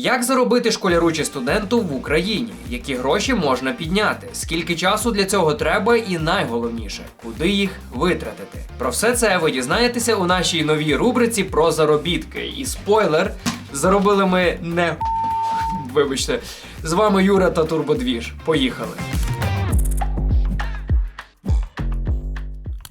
Як заробити школяру чи студенту в Україні? Які гроші можна підняти? Скільки часу для цього треба? І найголовніше, куди їх витратити? Про все це ви дізнаєтеся у нашій новій рубриці про заробітки. І спойлер, заробили ми не вибачте. З вами Юра та Турбодвіж. Поїхали.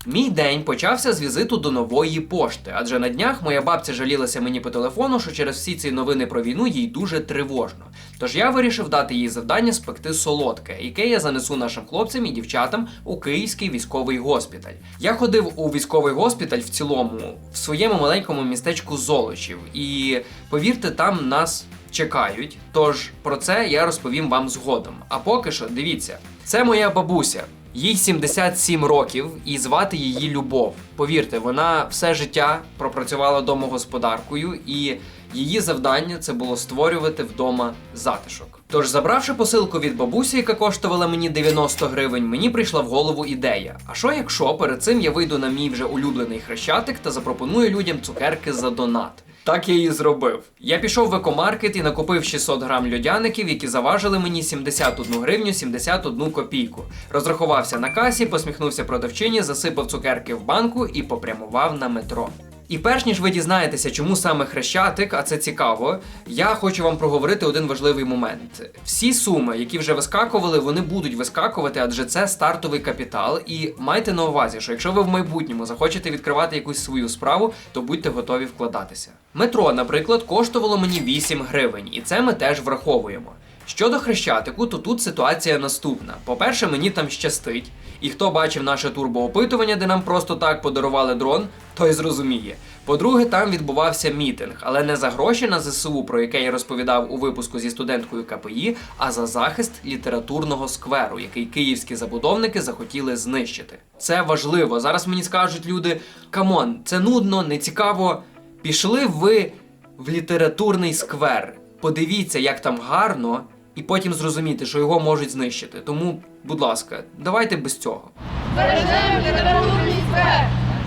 Мій день почався з візиту до нової пошти, адже на днях моя бабця жалілася мені по телефону, що через всі ці новини про війну їй дуже тривожно. Тож я вирішив дати їй завдання спекти солодке, яке я занесу нашим хлопцям і дівчатам у Київський військовий госпіталь. Я ходив у військовий госпіталь в цілому в своєму маленькому містечку Золочів, і повірте, там нас чекають. Тож про це я розповім вам згодом. А поки що, дивіться, це моя бабуся. Їй 77 років і звати її Любов. Повірте, вона все життя пропрацювала домогосподаркою, і її завдання це було створювати вдома затишок. Тож, забравши посилку від бабусі, яка коштувала мені 90 гривень, мені прийшла в голову ідея. А що якщо перед цим я вийду на мій вже улюблений хрещатик та запропоную людям цукерки за донат? Так я і зробив. Я пішов в екомаркет і накупив 600 грам льодяників, які заважили мені 71 гривню 71 копійку. Розрахувався на касі, посміхнувся продавчині, засипав цукерки в банку і попрямував на метро. І перш ніж ви дізнаєтеся, чому саме хрещатик, а це цікаво, я хочу вам проговорити один важливий момент. Всі суми, які вже вискакували, вони будуть вискакувати, адже це стартовий капітал. І майте на увазі, що якщо ви в майбутньому захочете відкривати якусь свою справу, то будьте готові вкладатися. Метро, наприклад, коштувало мені 8 гривень, і це ми теж враховуємо. Щодо хрещатику, то тут ситуація наступна. По-перше, мені там щастить. І хто бачив наше турбоопитування, де нам просто так подарували дрон, той зрозуміє. По-друге, там відбувався мітинг, але не за гроші на ЗСУ, про яке я розповідав у випуску зі студенткою КПІ, а за захист літературного скверу, який київські забудовники захотіли знищити. Це важливо. Зараз мені скажуть люди: камон, це нудно, не цікаво. Пішли ви в літературний сквер. Подивіться, як там гарно, і потім зрозуміти, що його можуть знищити. Тому, будь ласка, давайте без цього.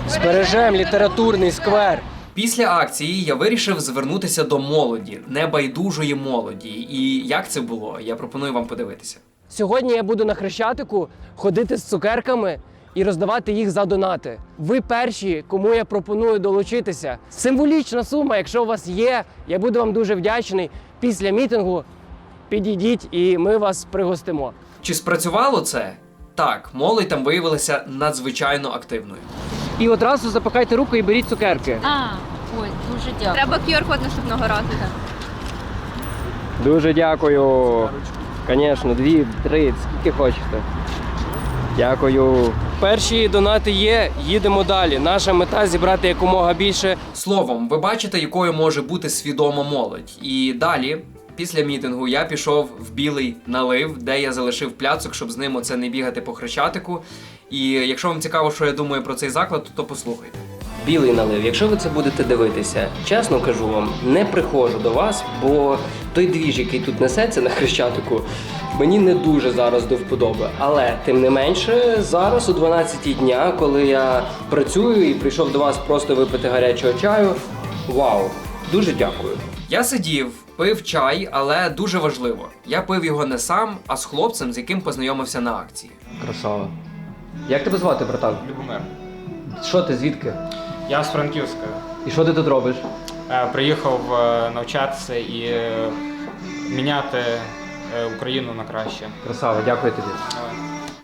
Збережемо літературний сквер. Після акції я вирішив звернутися до молоді, небайдужої молоді. І як це було, я пропоную вам подивитися. Сьогодні я буду на хрещатику ходити з цукерками і роздавати їх за донати. Ви перші, кому я пропоную долучитися. Символічна сума, якщо у вас є, я буду вам дуже вдячний. Після мітингу підійдіть і ми вас пригостимо. Чи спрацювало це? Так, молодь там виявилася надзвичайно активною. І одразу запихайте руку і беріть цукерки. А, ой, дуже дякую. Треба QR-код наступного разу. Дуже дякую. Звісно, дві, три, скільки хочете. Дякую. Перші донати є, їдемо далі. Наша мета зібрати якомога більше. Словом, ви бачите, якою може бути свідома молодь. І далі, після мітингу, я пішов в білий налив, де я залишив пляцок, щоб з ним оце не бігати по хрещатику. І якщо вам цікаво, що я думаю про цей заклад, то послухайте. Білий налив, якщо ви це будете дивитися, чесно кажу вам, не приходжу до вас, бо той двіж, який тут несеться на хрещатику, мені не дуже зараз до вподоби. Але тим не менше, зараз о 12 дня, коли я працюю і прийшов до вас просто випити гарячого чаю. Вау! Дуже дякую. Я сидів, пив чай, але дуже важливо. Я пив його не сам, а з хлопцем, з яким познайомився на акції. Красава. Як тебе звати, братан? Любомир. Що ти звідки? Я з Франківська. І що ти тут робиш? Е, Приїхав е, навчатися і е, міняти Україну на краще. Красава, дякую тобі.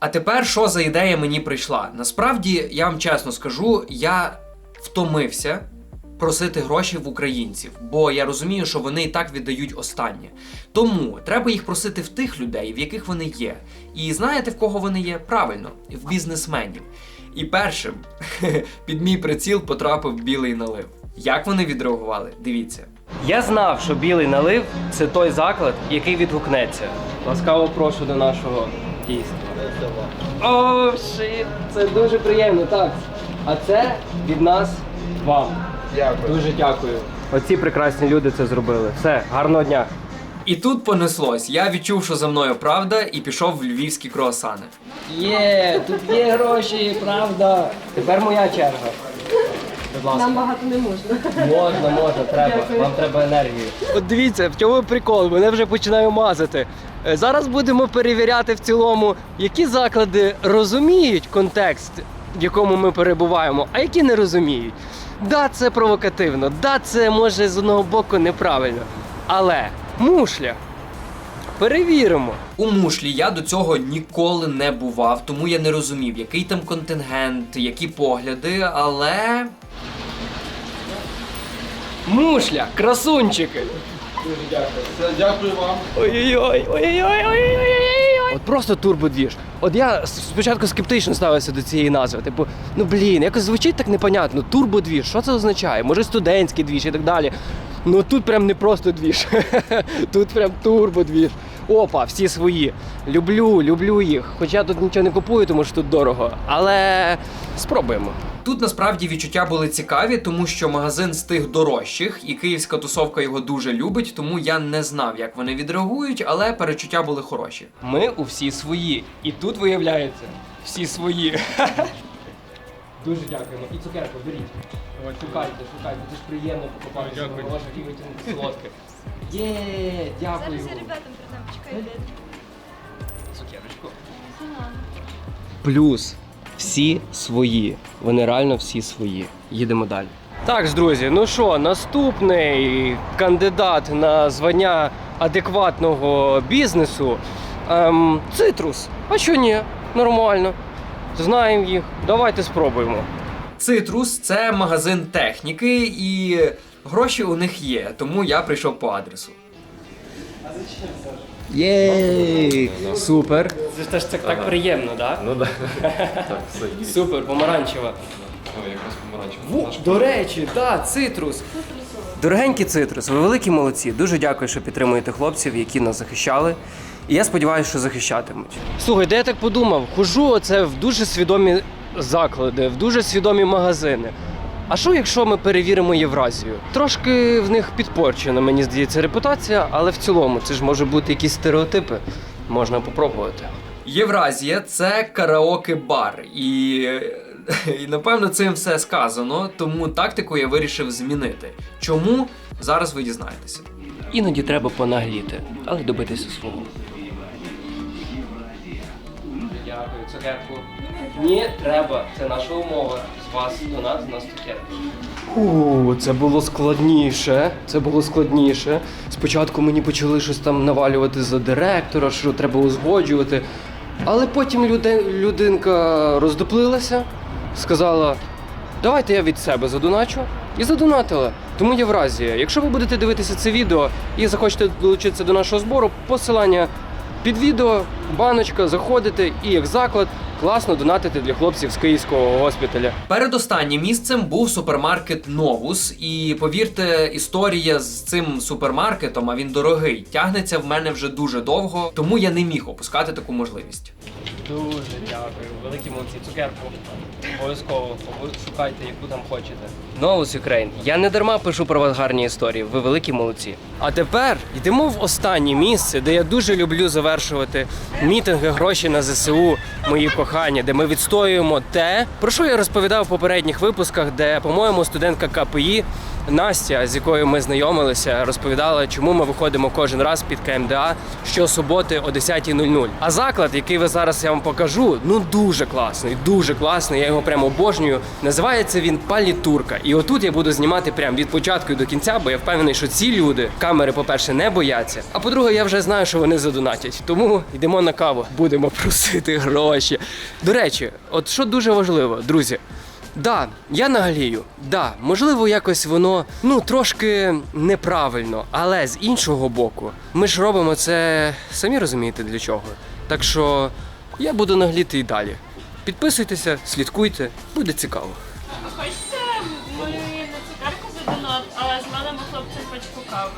А тепер що за ідея мені прийшла? Насправді, я вам чесно скажу, я втомився просити гроші в українців, бо я розумію, що вони і так віддають останнє. Тому треба їх просити в тих людей, в яких вони є. І знаєте, в кого вони є? Правильно, в бізнесменів. І першим під мій приціл потрапив білий налив. Як вони відреагували? Дивіться. Я знав, що білий налив це той заклад, який відгукнеться. Ласкаво прошу до нашого дійства. О, шит, це дуже приємно, так. А це від нас вам. Дякую. Дуже дякую. Оці прекрасні люди це зробили. Все, гарного дня. І тут понеслось. Я відчув, що за мною правда, і пішов в львівські круасани. Є, тут є гроші, правда. Тепер моя черга. Будь ласка. Нам багато не можна. Можна, можна, треба. Вам треба енергію. От дивіться, в чому прикол, мене вже починаю мазати. Е, Зараз будемо перевіряти в цілому, які заклади розуміють контекст, в якому ми перебуваємо, а які не розуміють. Да, це провокативно, да, це може з одного боку неправильно. Але мушля. Перевіримо. У мушлі я до цього ніколи не бував, тому я не розумів, який там контингент, які погляди, але Мушля, красунчики. Дуже дякую. Дякую вам. Ой-ой-ой, ой-ой-ой, ой-ой-ой. От просто турбодвіж. От я спочатку скептично ставився до цієї назви. Типу, ну блін, якось звучить так непонятно. Турбодвіж, що це означає? Може студентський двіж і так далі. Ну тут прям не просто двіж. Тут прям турбодвіж. Опа, всі свої. Люблю, люблю їх. Хоча тут нічого не купую, тому що тут дорого. Але спробуємо. тут насправді відчуття були цікаві, тому що магазин з тих дорожчих, і київська тусовка його дуже любить, тому я не знав, як вони відреагують, але перечуття були хороші. Ми у всі свої. І тут виявляється, всі свої. Дуже дякуємо. І цукерку беріть. Шукайте, шукайте, це ж приємно покупатися на ваших і витягнути солодке. Є, дякую. Зараз я ребятам передам, чекайте. Цукерочку. Плюс всі свої. Вони реально всі свої. Їдемо далі. Так, ж, друзі, ну що, наступний кандидат на звання адекватного бізнесу ем, цитрус. А що ні? Нормально. Знаємо їх. Давайте спробуємо. Цитрус це магазин техніки, і гроші у них є, тому я прийшов по адресу. Єй! Супер. Це ж теж це так приємно, так? Ну да. Так, все. Супер, помаранчева. Ой, якраз помаранчева. Во, до речі, да, цитрус. Дорогенький цитрус, ви великі молодці. Дуже дякую, що підтримуєте хлопців, які нас захищали. І я сподіваюся, що захищатимуть. Слухай, де я так подумав? Хожу оце в дуже свідомі заклади, в дуже свідомі магазини. А що, якщо ми перевіримо Євразію? Трошки в них підпорчена, мені здається, репутація, але в цілому це ж може бути якісь стереотипи. Можна попробувати. Євразія це караоке-бар, і, і напевно цим все сказано, тому тактику я вирішив змінити. Чому? Зараз ви дізнаєтеся. Іноді треба понагліти, але добитися свого. Цукерку. Ні, треба. Це наша умова. З вас до нас, з нас цукерку. У, це було складніше. Це було складніше. Спочатку мені почали щось там навалювати за директора, що треба узгоджувати. Але потім люди, людинка роздоплилася, сказала: давайте я від себе задоначу. І задонатила. Тому Євразія. Якщо ви будете дивитися це відео і захочете долучитися до нашого збору, посилання під відео, баночка, заходите і як заклад класно донатити для хлопців з київського госпіталя. Перед останнім місцем був супермаркет Новус, і повірте, історія з цим супермаркетом, а він дорогий, тягнеться в мене вже дуже довго, тому я не міг опускати таку можливість. Дуже дякую, великі молодці. Цукерку. Обов'язково шукайте, яку там хочете. Новус Україн. Я не дарма пишу про вас гарні історії. Ви великі молодці. А тепер йдемо в останнє місце, де я дуже люблю завершувати мітинги гроші на ЗСУ, мої кохання, де ми відстоюємо те, про що я розповідав в попередніх випусках, де, по-моєму, студентка КПІ Настя, з якою ми знайомилися, розповідала, чому ми виходимо кожен раз під КМДА щосуботи о 10.00. А заклад, який ви зараз я вам покажу, ну дуже класний, дуже класний. Я його прямо обожнюю. Називається він Палітурка. І отут я буду знімати прямо від початку до кінця, бо я впевнений, що ці люди камери, по-перше, не бояться. А по-друге, я вже знаю, що вони задонатять. Тому йдемо на каву, будемо просити гроші. До речі, от що дуже важливо, друзі. Да, я наглію. Да, можливо, якось воно ну трошки неправильно, але з іншого боку, ми ж робимо це самі розумієте для чого. Так що я буду нагліти і далі. Підписуйтеся, слідкуйте, буде цікаво. Хочете ми на цукерку за донат, але зладимо хлопцям пачку кави.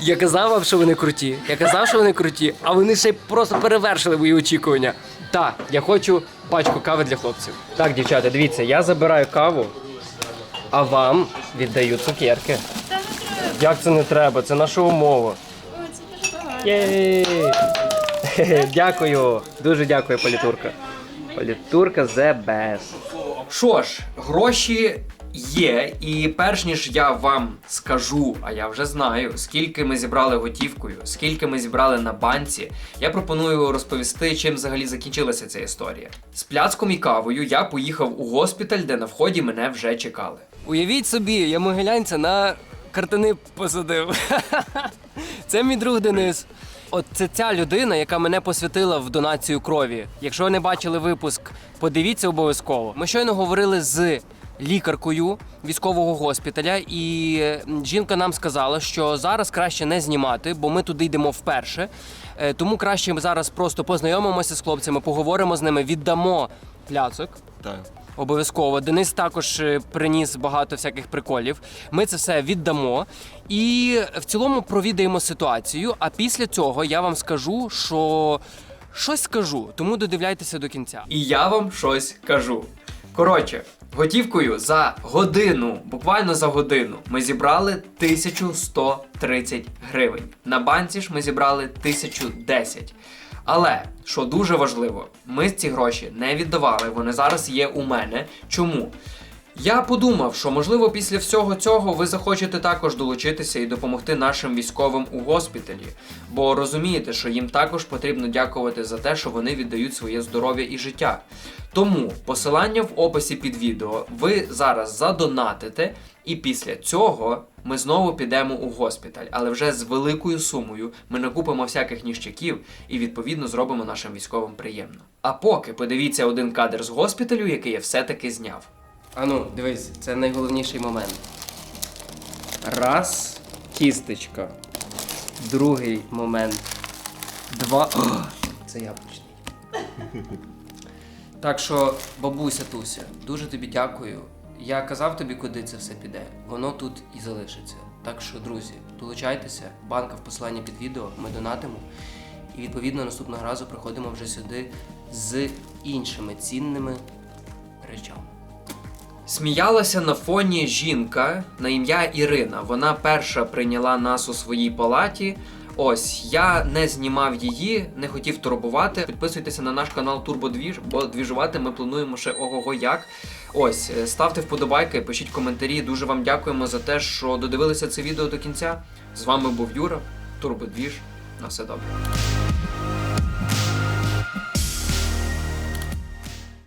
Я казав вам, що вони круті. Я казав, що вони круті, а вони ще просто перевершили мої очікування. Так, я хочу пачку кави для хлопців. Так, дівчата, дивіться, я забираю каву, а вам віддаю цукерки. Як це не треба? Це наша умова. Дякую. Дуже дякую, Політурка. Політурка the best. Що ж, гроші є, і перш ніж я вам скажу, а я вже знаю, скільки ми зібрали готівкою, скільки ми зібрали на банці, я пропоную розповісти, чим взагалі закінчилася ця історія. З пляцком і кавою я поїхав у госпіталь, де на вході мене вже чекали. Уявіть собі, я могилянця на картини посадив. Це мій друг Денис. От це ця людина, яка мене посвятила в донацію крові. Якщо не бачили випуск, подивіться обов'язково. Ми щойно говорили з лікаркою військового госпіталя, і жінка нам сказала, що зараз краще не знімати, бо ми туди йдемо вперше. Е, Тому краще ми зараз просто познайомимося з хлопцями, поговоримо з ними, віддамо пляцок. Так. Обов'язково. Денис також е, приніс багато всяких приколів. Ми це все віддамо і в цілому провідаємо ситуацію. А після цього я вам скажу, що щось скажу, тому додивляйтеся до кінця. І я вам щось кажу. Коротше, готівкою за годину, буквально за годину, ми зібрали 1130 гривень. На банці ж ми зібрали 1010. Але що дуже важливо, ми ці гроші не віддавали. Вони зараз є у мене. Чому? Я подумав, що можливо після всього цього ви захочете також долучитися і допомогти нашим військовим у госпіталі, бо розумієте, що їм також потрібно дякувати за те, що вони віддають своє здоров'я і життя. Тому посилання в описі під відео ви зараз задонатите, і після цього ми знову підемо у госпіталь, але вже з великою сумою ми накупимо всяких ніщаків і відповідно зробимо нашим військовим приємно. А поки подивіться один кадр з госпіталю, який я все-таки зняв. Ану, дивись, це найголовніший момент. Раз, кісточка. Другий момент. Два. О, це яблучний. Так що, бабуся Туся, дуже тобі дякую. Я казав тобі, куди це все піде. Воно тут і залишиться. Так що, друзі, долучайтеся, банка в посиланні під відео, ми донатимо. І відповідно наступного разу приходимо вже сюди з іншими цінними речами. Сміялася на фоні жінка на ім'я Ірина. Вона перша прийняла нас у своїй палаті. Ось я не знімав її, не хотів турбувати. Підписуйтеся на наш канал Турбодвіж, бо двіжувати ми плануємо ще ого-го як. Ось, е, ставте вподобайки, пишіть коментарі. Дуже вам дякуємо за те, що додивилися це відео до кінця. З вами був Юра, Турбодвіж. На все добре.